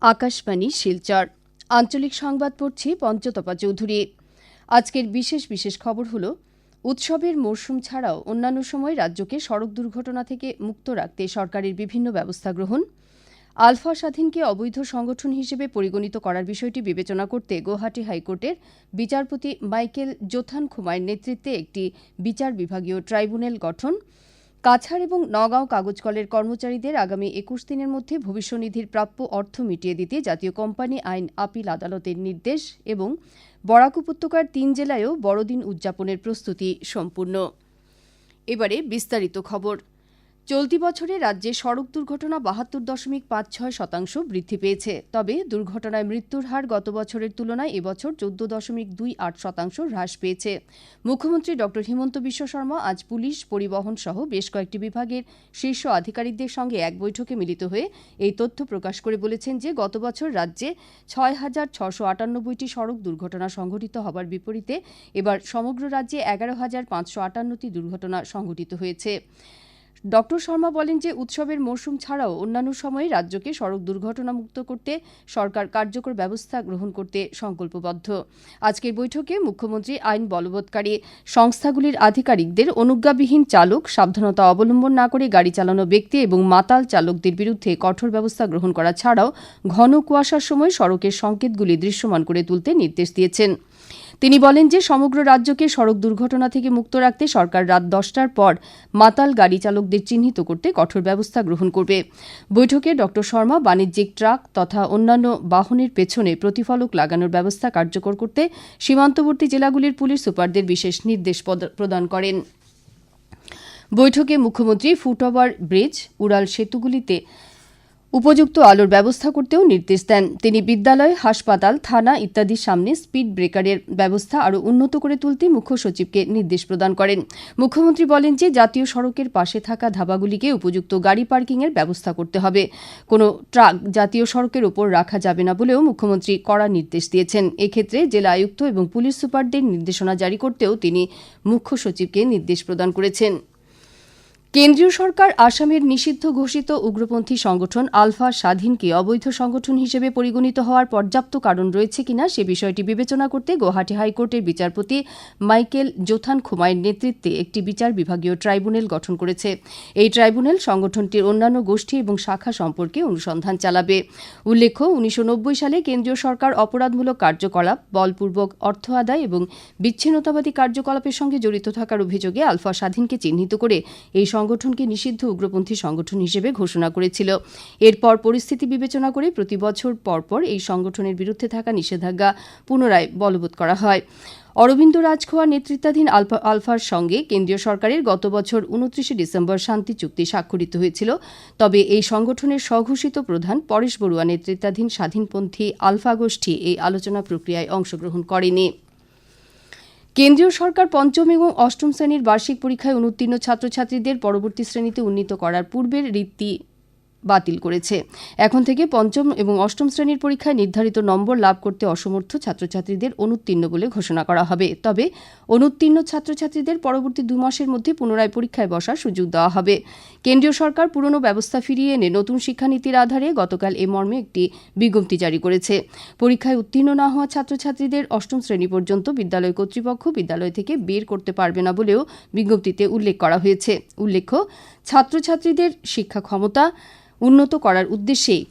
আকাশবাণী শিলচর। আঞ্চলিক সংবাদ পড়ছি পঞ্চতপা চৌধুরী। আজকের বিশেষ বিশেষ খবর হলো, উৎসবের মরশুম ছাড়াও অন্যান্য সময় রাজ্যকে সড়ক দুর্ঘটনা থেকে মুক্ত রাখতে সরকারের বিভিন্ন ব্যবস্থা গ্রহণ। আলফা স্বাধীনকে অবৈধ সংগঠন হিসেবে পরিগণিত করার বিষয়টি বিবেচনা করতে গুয়াহাটি হাইকোর্টের বিচারপতি মাইকেল জোথান খুমাইয়ের নেতৃত্বে একটি বিচার বিভাগীয় ট্রাইব্যুনাল গঠন। কাছাড় এবং নগাঁও কাগজ কলের কর্মচারীদের আগামী একুশ দিনের মধ্যে ভবিষ্যনিধির প্রাপ্য অর্থ মিটিয়ে দিতে জাতীয় কোম্পানি আইন আপিল আদালতের নির্দেশ এবং বরাক উপত্যকার তিন জেলায়ও বড়দিন উদযাপনের প্রস্তুতি সম্পূর্ণ। এবারে বিস্তারিত খবর। চলতি বছরে রাজ্যে সড়ক দুর্ঘটনা বাহাত্তর দশমিক পাঁচ ছয় শতাংশ বৃদ্ধি পেয়েছে। তবে দুর্ঘটনায় মৃত্যুর হার গত বছরের তুলনায় এবছর চোদ্দ দশমিক দুই আট শতাংশ হ্রাস পেয়েছে। মুখ্যমন্ত্রী ড. হিমন্ত বিশ্ব শর্মা আজ পুলিশ, পরিবহন সহ বেশ কয়েকটি বিভাগের শীর্ষ আধিকারিকদের সঙ্গে এক বৈঠকে মিলিত হয়ে এই তথ্য প্রকাশ করে বলেছেন যে, গত বছর রাজ্যে ছয় হাজার ছশো আটানব্বইটি সড়ক দুর্ঘটনা সংঘটিত হবার বিপরীতে এবার সমগ্র রাজ্যে এগারো হাজার পাঁচশো আটান্নটি দুর্ঘটনা সংঘটিত হয়েছে। ডক্টর শর্মা বলেন যে উৎসবের মরশুম ছাড়াও অন্যান্য সময়ে রাজ্যকে সড়ক দুর্ঘটনামুক্ত করতে সরকার কার্যকর ব্যবস্থা গ্রহণ করতে সংকল্পবদ্ধ। আজকের বৈঠকে মুখ্যমন্ত্রী আইন বলবৎকারী সংস্থাগুলির আধিকারিকদের অনুজ্ঞাবিহীন চালক সাবধানতা অবলম্বন না করে গাড়ি চালানো ব্যক্তি এবং মাতাল চালকদের বিরুদ্ধে কঠোর ব্যবস্থা গ্রহণ করা ছাড়াও ঘন কুয়াশার সময় সড়কের সংকেতগুলি দৃশ্যমান করে তুলতে নির্দেশ দিয়েছেন। তিনি বলেন যে সমগ্র রাজ্যকে সড়ক দুর্ঘটনা থেকে মুক্ত রাখতে সরকার রাত দশটার পর মাতাল গাড়ি চালকদের চিহ্নিত করতে কঠোর ব্যবস্থা গ্রহণ করবে। বৈঠকে ড. শর্মা বাণিজ্যিক ট্রাক তথা অন্যান্য বাহনের পেছনে প্রতিফলক লাগানোর ব্যবস্থা কার্যকর করতে সীমান্তবর্তী জেলাগুলির পুলিশ সুপারদের বিশেষ নির্দেশ প্রদান করেন। বৈঠকে মুখ্যমন্ত্রী ফুটওভার ব্রিজ, উড়াল সেতুগুলিতে উপযুক্ত আলোর ব্যবস্থা করতেও নির্দেশ দেন। তিনি বিদ্যালয়, হাসপাতাল, থানা ইত্যাদির সামনে স্পিড ব্রেকারের ব্যবস্থা আরও উন্নত করে তুলতে মুখ্য সচিবকে নির্দেশ প্রদান করেন। মুখ্যমন্ত্রী বলেন যে, জাতীয় সড়কের পাশে থাকা ধাবাগুলিকে উপযুক্ত গাড়ি পার্কিংয়ের ব্যবস্থা করতে হবে। কোনো ট্রাক জাতীয় সড়কের ওপর রাখা যাবে না বলেও মুখ্যমন্ত্রী কড়া নির্দেশ দিয়েছেন। এক্ষেত্রে জেলা আয়ুক্ত এবং পুলিশ সুপারদের নির্দেশনা জারি করতেও তিনি মুখ্য সচিবকে নির্দেশ প্রদান করেছেন। কেন্দ্রীয় সরকার আসামের নিষিদ্ধ ঘোষিত উগ্রপন্থী সংগঠন আলফা স্বাধীনকে অবৈধ সংগঠন হিসেবে পরিগণিত হওয়ার পর্যাপ্ত কারণ রয়েছে কিনা সে বিষয়টি বিবেচনা করতে গুয়াহাটি হাইকোর্টের বিচারপতি মাইকেল জোথান খুমাইয়ের নেতৃত্বে একটি বিচার বিভাগীয় ট্রাইব্যুনাল গঠন করেছে। এই ট্রাইব্যুনাল সংগঠনটির অন্যান্য গোষ্ঠী এবং শাখা সম্পর্কে অনুসন্ধান চালাবে। উল্লেখ্য, উনিশশো নব্বই সালে কেন্দ্রীয় সরকার অপরাধমূলক কার্যকলাপ, বলপূর্বক অর্থ আদায় এবং বিচ্ছিন্নতাবাদী কার্যকলাপের সঙ্গে জড়িত থাকার অভিযোগে আলফা স্বাধীনকে চিহ্নিত করে এই সংগঠনকে নিষিদ্ধ উগ্রপন্থী সংগঠন হিসেবে ঘোষণা করেছিল। এরপর পরিস্থিতি বিবেচনা করে প্রতি বছর পরপর এই সংগঠনের বিরুদ্ধে থাকা নিষেধাজ্ঞা পুনরায় বলবৎ করা হয়। অরবিন্দ রাজখোয়া নেতৃত্বাধীন আলফা, আলফার সঙ্গে কেন্দ্রীয় সরকারের গত বছর উনত্রিশে ডিসেম্বর শান্তি চুক্তি স্বাক্ষরিত হয়েছিল। তবে এই সংগঠনের স্বঘোষিত প্রধান পরেশ বড়ুয়া নেতৃত্বাধীন স্বাধীনপন্থী আলফা গোষ্ঠী এই আলোচনা প্রক্রিয়ায় অংশগ্রহণ করেনি। কেন্দ্রীয় সরকার পঞ্চম এবং অষ্টম শ্রেণির বার্ষিক পরীক্ষায় অনুত্তীর্ণ ছাত্রছাত্রীদের পরবর্তী শ্রেণীতে উন্নীত করার পূর্বের রীতি। বাতিল করেছে। এখন থেকে পঞ্চম এবং অষ্টম শ্রেণির পরীক্ষায় নির্ধারিত নম্বর লাভ করতে অসমর্থ ছাত্রছাত্রীদের অনুত্তীর্ণ বলে ঘোষণা করা হবে। তবে অনুত্তীর্ণ ছাত্রছাত্রীদের পরবর্তী দু মাসের মধ্যে পুনরায় পরীক্ষায় বসার সুযোগ দেওয়া হবে। কেন্দ্রীয় সরকার পুরনো ব্যবস্থা ফিরিয়ে এনে নতুন শিক্ষানীতির আধারে গতকাল এ মর্মে একটি বিজ্ঞপ্তি জারি করেছে। পরীক্ষায় উত্তীর্ণ না হওয়া ছাত্রছাত্রীদের অষ্টম শ্রেণি পর্যন্ত বিদ্যালয় কর্তৃপক্ষ বিদ্যালয় থেকে বের করতে পারবে না বলেও বিজ্ঞপ্তিতে উল্লেখ করা হয়েছে। উল্লেখ্য ছাত্রছাত্রীদের শিক্ষা ক্ষমতা উন্নত করার উদ্দেশ্যেই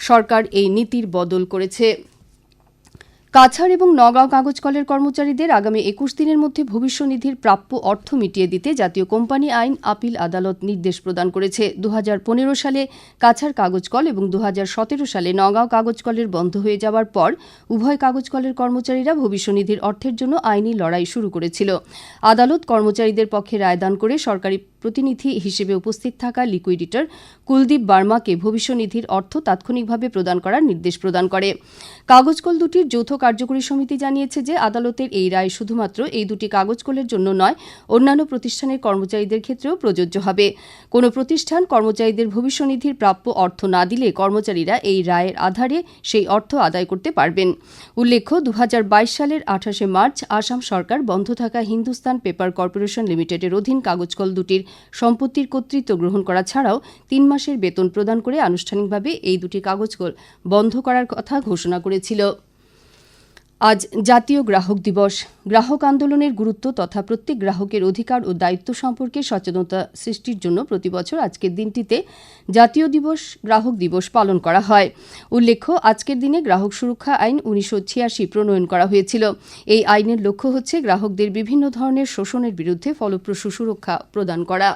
সরকার এই নীতির বদল করেছে। কাছাড় এবং নগাঁও কাগজ কলের কর্মচারীদের আগামী একুশ দিনের মধ্যে ভবিষ্যনিধির প্রাপ্য অর্থ মিটিয়ে দিতে জাতীয় কোম্পানি আইন আপিল আদালত নির্দেশ প্রদান করেছে। দু হাজার পনেরো সালে কাছাড় কাগজ কল এবং দু হাজার সতেরো সালে নগাঁও কাগজ কলের বন্ধ হয়ে যাওয়ার পর উভয় কাগজ কলের কর্মচারীরা ভবিষ্যনিধির অর্থের জন্য আইনি লড়াই শুরু করেছিল। আদালত কর্মচারীদের পক্ষে রায়দান করে সরকারি প্রতিনিধি হিসেবে উপস্থিত থাকা লিকুইডিটর কুলদীপ বার্মাকে ভবিষ্যনিধির অর্থ তাৎক্ষণিকভাবে প্রদান করার নির্দেশ প্রদান করে। কাগজকল দুটির যৌথ কার্যকরী সমিতি জানিয়েছে যে, আদালতের এই রায় শুধুমাত্র এই দুটি কাগজকলের জন্য নয়, অন্যান্য প্রতিষ্ঠানের কর্মচারীদের ক্ষেত্রেও প্রযোজ্য হবে। কোনো প্রতিষ্ঠান কর্মচারীদের ভবিষ্যনিধির প্রাপ্য অর্থ না দিলে কর্মচারীরা এই রায়ের আধারে সেই অর্থ আদায় করতে পারবেন। উল্লেখ্য দু হাজার বাইশ সালের আঠাশে মার্চ আসাম সরকার বন্ধ থাকা হিন্দুস্তান পেপার কর্পোরেশন লিমিটেডের অধীন কাগজকল দুটির সম্পত্তির কর্তৃত্ব গ্রহণ করা ছাড়াও তিন মাসের বেতন প্রদান করে আনুষ্ঠানিকভাবে এই দুটি কাগজকল বন্ধ করার কথা ঘোষণা করেছিল। আজ জাতীয় গ্রাহক দিবস। গ্রাহক আন্দোলনের গুরুত্ব তথা প্রত্যেক গ্রাহকের অধিকার ও দায়িত্ব সম্পর্কে সচেতনতা সৃষ্টির জন্য প্রতিবছর আজকের দিনটিতে জাতীয় দিবস, গ্রাহক দিবস পালন করা হয়। উল্লেখ্য, আজকের দিনে গ্রাহক সুরক্ষা আইন উনিশশো ছিয়াশি প্রণয়ন করা হয়েছিল। এই আইনের লক্ষ্য হচ্ছে গ্রাহকদের বিভিন্ন ধরনের শোষণের বিরুদ্ধে ফলপ্রসূ সুরক্ষা প্রদান করা।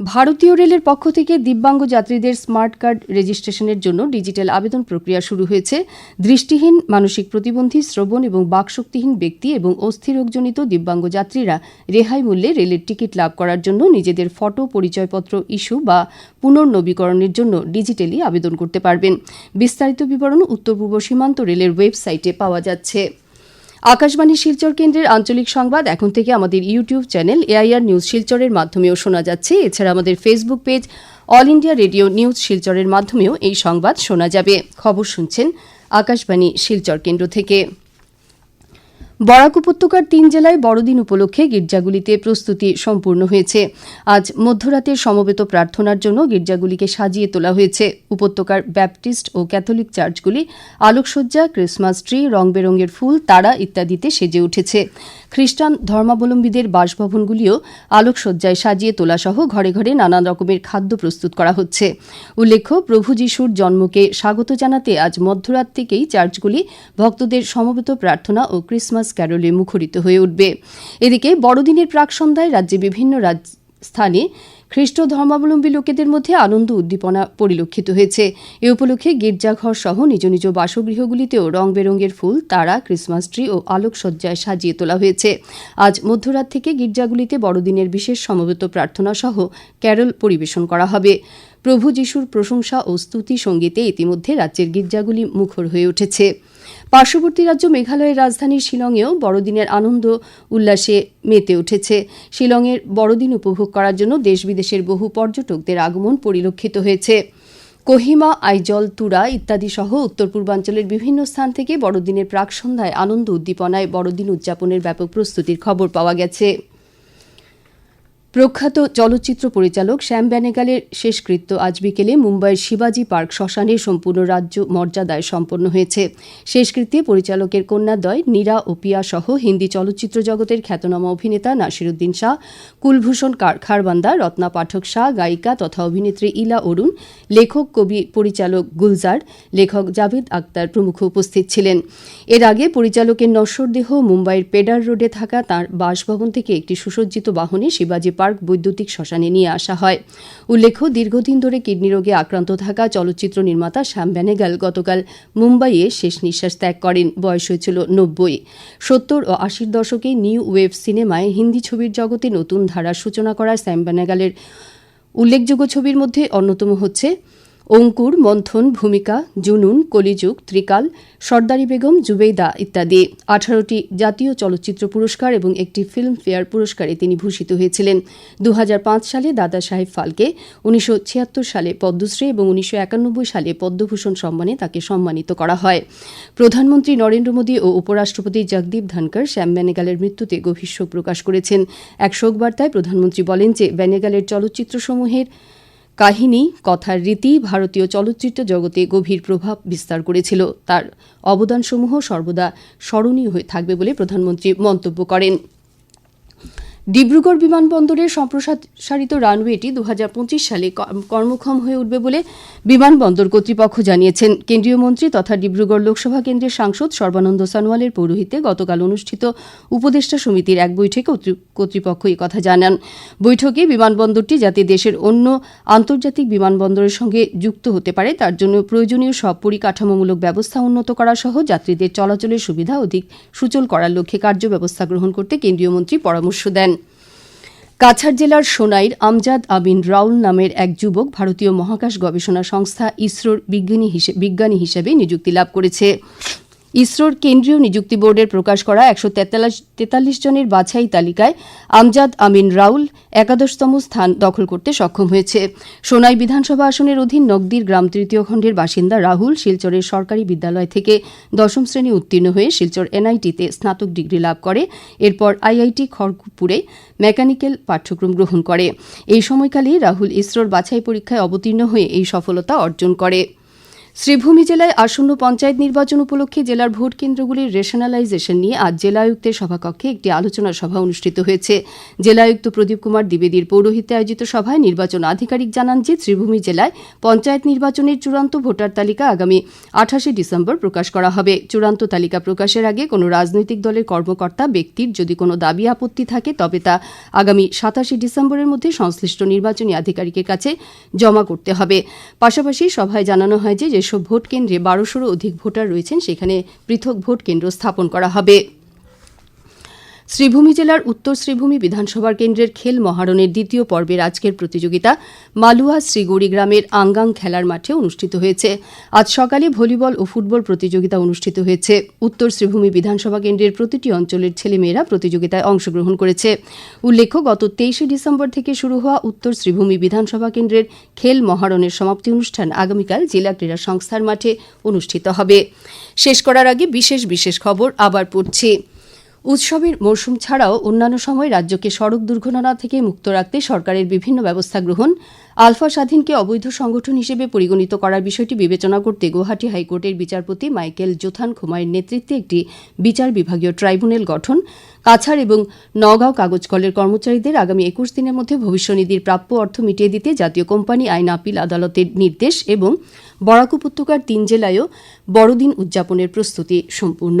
ভারতীয় রেলের পক্ষ থেকে দিব্যাঙ্গ যাত্রীদের স্মার্ট কার্ড রেজিস্ট্রেশনের জন্য ডিজিটাল আবেদন প্রক্রিয়া শুরু হয়েছে। দৃষ্টিহীন, মানসিক প্রতিবন্ধী, শ্রবণ এবং বাকশক্তিহীন ব্যক্তি এবং অস্থিরোগজনিত দিব্যাঙ্গ যাত্রীরা রেহাই মূল্যে রেলের টিকিট লাভ করার জন্য নিজেদের ফটো, পরিচয়পত্র, ইস্যু বা পুনর্নবীকরণের জন্য ডিজিটালি আবেদন করতে পারবেন। বিস্তারিত বিবরণ উত্তর পূর্ব সীমান্ত রেলের ওয়েবসাইটে পাওয়া যাচ্ছে। আকাশবাণী শিলচর কেন্দ্রের আঞ্চলিক সংবাদ, এখন থেকে আমাদের ইউটিউব চ্যানেল এআইআর নিউজ শিলচরের মাধ্যমেও শোনা যাচ্ছে। এছাড়া আমাদের Facebook page, all India radio news শিলচরের মাধ্যমেও এই সংবাদ শোনা যাবে। খবর শুনছেন আকাশবাণী শিলচর কেন্দ্র থেকে। বরাক উপত্যকার তিন জেলায় বড়দিন উপলক্ষে গির্জাগুলিতে প্রস্তুতি সম্পূর্ণ হয়েছে। আজ মধ্যরাতের সমবেত প্রার্থনার জন্য গির্জাগুলিকে সাজিয়ে তোলা হয়েছে। উপত্যকার ব্যাপটিস্ট ও ক্যাথলিক চার্চগুলি, আলোকসজ্জা, ক্রিসমাস ট্রি রং বেরঙের ফুল, তারা ইত্যাদিতে সেজে উঠেছে। খ্রিস্টান ধর্মাবলম্বীদের বাসভবনগুলিও আলোকসজ্জায় সাজিয়ে তোলা সহ ঘরে ঘরে নানান রকমের খাদ্য প্রস্তুত করা হচ্ছে। উল্লেখ্য, প্রভু যিশুর জন্মকে স্বাগত জানাতে আজ মধ্যরাত থেকেই চার্চগুলি ভক্তদের সমবেত প্রার্থনা ও ক্রিসমাস ক্যারোলে মুখরিত হয়ে উঠবে। এদিকে বড়দিনের প্রাক সন্ধ্যায় রাজ্যে বিভিন্ন স্থানে খ্রিস্ট ধর্মাবলম্বী লোকেদের মধ্যে আনন্দ উদ্দীপনা পরিলক্ষিত হয়েছে। এ উপলক্ষে গির্জাঘর সহ নিজ নিজ বাসগৃহগুলিতেও রং বেরঙের ফুল, তারা, ক্রিসমাস ট্রি ও আলোকসজ্জায় সাজিয়ে তোলা হয়েছে। আজ মধ্যরাত থেকে গির্জাগুলিতে বড়দিনের বিশেষ সমবেত প্রার্থনা সহ ক্যারল পরিবেশন করা হবে। প্রভু যিশুর প্রশংসা ও স্তুতি সঙ্গীতে ইতিমধ্যে রাজ্যের গির্জাগুলি মুখর হয়ে উঠেছে। পার্শ্ববর্তী রাজ্য মেঘালয়ের রাজধানী শিলংয়েও বড়দিনের আনন্দ, উল্লাসে মেতে উঠেছে। শিলংয়ের বড়দিন উপভোগ করার জন্য দেশ বিদেশের বহু পর্যটকদের আগমন পরিলক্ষিত হয়েছে। কোহিমা, আইজল, তুরা ইত্যাদি সহ উত্তর পূর্বাঞ্চলের বিভিন্ন স্থান থেকে বড়দিনের প্রাক সন্ধ্যায় আনন্দ উদ্দীপনায় বড়দিন উদযাপনের ব্যাপক প্রস্তুতির খবর পাওয়া গেছে। প্রখ্যাত চলচ্চিত্র পরিচালক শ্যাম ব্যানেগালের শেষকৃত্য আজ বিকেলে মুম্বাইয়ের শিবাজি পার্ক শ্মশানে সম্পূর্ণ রাজ্য মর্যাদায় সম্পন্ন হয়েছে। শেষকৃত্যে পরিচালকের কন্যাদ্বয় নীরা ও পিয়া সহ হিন্দি চলচ্চিত্র জগতের খ্যাতনামা অভিনেতা নাসিরুদ্দিন শাহ, কুলভূষণ খারবান্দা, রত্না পাঠক শাহ, গায়িকা তথা অভিনেত্রী ইলা অরুণ, লেখক, কবি পরিচালক গুলজার, লেখক জাভেদ আক্তার প্রমুখ উপস্থিত ছিলেন। এর আগে পরিচালকের নশ্বর দেহ মুম্বাইয়ের পেডার রোডে থাকা তাঁর বাসভবন থেকে একটি সুসজ্জিত বাহনে শিবাজি পার্ক বৈদ্যুতিক শ্মশানে নিয়ে আসা হয়। উল্লেখ্য, দীর্ঘদিন ধরে কিডনি রোগে আক্রান্ত থাকা চলচ্চিত্র নির্মাতা শ্যাম ব্যানেগাল গতকাল মুম্বাইয়ে শেষ নিঃশ্বাস ত্যাগ করেন। বয়স হয়েছিল নব্বই। সত্তর ও আশির দশকে নিউ ওয়েভ সিনেমায় হিন্দি ছবির জগতে নতুন ধারার সূচনা করা শ্যাম ব্যানেগালের উল্লেখযোগ্য ছবির মধ্যে অন্যতম হচ্ছে অঙ্কুর, মন্থন, ভূমিকা, জুনুন, কলিযুগ, ত্রিকাল, সর্দারি বেগম, জুবেইদা ইত্যাদি। আঠারোটি জাতীয় চলচ্চিত্র পুরস্কার এবং একটি ফিল্মফেয়ার পুরস্কারে তিনি ভূষিত হয়েছিলেন। দু হাজার পাঁচ সালে দাদা সাহেব ফালকে, উনিশশো ছিয়াত্তর সালে পদ্মশ্রী এবং উনিশশো একানব্বই সালে পদ্মভূষণ সম্মানে তাকে সম্মানিত করা হয়। প্রধানমন্ত্রী নরেন্দ্র মোদী ও উপরাষ্ট্রপতি জগদীপ ধনকর শ্যাম বেনেগালের মৃত্যুতে গভীর শোক প্রকাশ করেছেন। এক শোকবার্তায় প্রধানমন্ত্রী বলেন যে, বেনেগালের চলচ্চিত্রসমূহের কাহিনী, কথার রীতি ভারতীয় চলচ্চিত্র জগতে গভীর প্রভাব বিস্তার করেছিল। তার অবদানসমূহ সর্বদা স্মরণীয় হয়ে থাকবে বলে প্রধানমন্ত্রী মন্তব্য করেন। ডিব্রুগড় বিমানবন্দরের সম্প্রসারিত রানওয়েটি দু হাজার পঁচিশ সালে কর্মক্ষম হয়ে উঠবে বলে বিমানবন্দর কর্তৃপক্ষ জানিয়েছেন। কেন্দ্রীয় মন্ত্রী তথা ডিব্রুগড় লোকসভা কেন্দ্রের সাংসদ সর্বানন্দ সানোয়ালের পৌরোহিত্যে গতকাল অনুষ্ঠিত উপদেষ্টা সমিতির এক বৈঠকে কর্তৃপক্ষ কথা জানান। বৈঠকে বিমানবন্দরটি যাতে দেশের অন্য আন্তর্জাতিক বিমানবন্দরের সঙ্গে যুক্ত হতে পারে, তার জন্য প্রয়োজনীয় সব পরিকাঠামোমূলক ব্যবস্থা উন্নত করা সহ যাত্রীদের চলাচলের সুবিধা অধিক সুচল করার লক্ষ্যে কার্য ব্যবস্থা গ্রহণ করতে কেন্দ্রীয় মন্ত্রী পরামর্শ দেন। কাছাড় জেলার সোনাইর আমজাদ আবিন রাউল নামের এক যুবক ভারতীয় মহাকাশ গবেষণা সংস্থা ইসরোর বিজ্ঞানী হিসেবে নিযুক্তি লাভ করেছে। ইসরোর কেন্দ্রীয় নিযুক্তি বোর্ডের প্রকাশ করা একশো তেতাল্লিশ জনের বাছাই তালিকায় আমজাদ আমিন রাউল একাদশতম স্থান দখল করতে সক্ষম হয়েছে। সোনাই বিধানসভা আসনের অধীন নগদীর গ্রাম তৃতীয় খণ্ডের বাসিন্দা রাহুল শিলচরের সরকারি বিদ্যালয় থেকে দশম শ্রেণি উত্তীর্ণ হয়ে শিলচর এনআইটিতে স্নাতক ডিগ্রি লাভ করে। এরপর আইআইটি খড়গপুরে মেকানিক্যাল পাঠ্যক্রম গ্রহণ করে। এই সময়কালেই রাহুল ইসরোর বাছাই পরীক্ষায় অবতীর্ণ হয়ে এই সফলতা অর্জন করে। শ্রীভূমি জেলায় আসন্ন পঞ্চায়েত নির্বাচন উপলক্ষে জেলার ভোট কেন্দ্রগুলির রেশনালাইজেশন নিয়ে আজ জেলা আয়ুক্তের সভাকক্ষে একটি আলোচনা সভা অনুষ্ঠিত হয়েছে। জেলা আয়ুক্ত প্রদীপ কুমার দ্বিবেদীর পৌরোহিত্যে আয়োজিত সভায় নির্বাচন আধিকারিক জানান যে শ্রীভূমি জেলায় পঞ্চায়েত নির্বাচনের চূড়ান্ত ভোটার তালিকা আগামী আঠাশে ডিসেম্বর প্রকাশ করা হবে। চূড়ান্ত তালিকা প্রকাশের আগে কোনো রাজনৈতিক দলের কর্মকর্তা, ব্যক্তির যদি কোনো দাবি আপত্তি থাকে, তবে তা আগামী সাতাশে ডিসেম্বরের মধ্যে সংশ্লিষ্ট নির্বাচনী আধিকারিকের কাছে জমা করতে হবে। পাশাপাশি সভায় জানানো হয় যে যেসব ভোট কেন্দ্রে বারোশোরও অধিক ভোটার রয়েছেন সেখানে পৃথক ভোট কেন্দ্র স্থাপন করা হবে। শ্রীভূমি জেলার উত্তর শ্রীভূমি বিধানসভা কেন্দ্রের খেল মহারণের দ্বিতীয় পর্বের আজকের প্রতিযোগিতা মালুয়া শ্রীগৌরী গ্রামের আঙ্গাং খেলার মাঠে অনুষ্ঠিত হয়েছে। আজ সকালে ভলিবল ও ফুটবল প্রতিযোগিতা অনুষ্ঠিত হয়েছে। উত্তর শ্রীভূমি বিধানসভা কেন্দ্রের প্রতিটি অঞ্চলের ছেলেমেয়েরা প্রতিযোগিতায় অংশগ্রহণ করেছে। উল্লেখ্য, গত তেইশে ডিসেম্বর থেকে শুরু হওয়া উত্তর শ্রীভূমি বিধানসভা কেন্দ্রের খেল মহারণের সমাপ্তি অনুষ্ঠান আগামীকাল জেলা ক্রীড়া সংস্থার মাঠে অনুষ্ঠিত হবে। শেষ করার আগে বিশেষ বিশেষ খবর আবার পড়ছি। উৎসবের মরশুম ছাড়াও অন্যান্য সময় রাজ্যকে সড়ক দুর্ঘটনা থেকে মুক্ত রাখতে সরকারের বিভিন্ন ব্যবস্থা গ্রহণ, আলফা স্বাধীনকে অবৈধ সংগঠন হিসেবে পরিগণিত করার বিষয়টি বিবেচনা করতে গুয়াহাটি হাইকোর্টের বিচারপতি মাইকেল জোথান খুমাইয়ের নেতৃত্বে একটি বিচার বিভাগীয় ট্রাইব্যুনাল গঠন, কাছাড় এবং নগাঁও কাগজ কলের কর্মচারীদের আগামী একুশ দিনের মধ্যে ভবিষ্যনিধির প্রাপ্য অর্থ মিটিয়ে দিতে জাতীয় কোম্পানি আইন আপিল আদালতের নির্দেশ এবং বরাক উপত্যকার তিন জেলায়ও বড়দিন উদযাপনের প্রস্তুতি সম্পূর্ণ।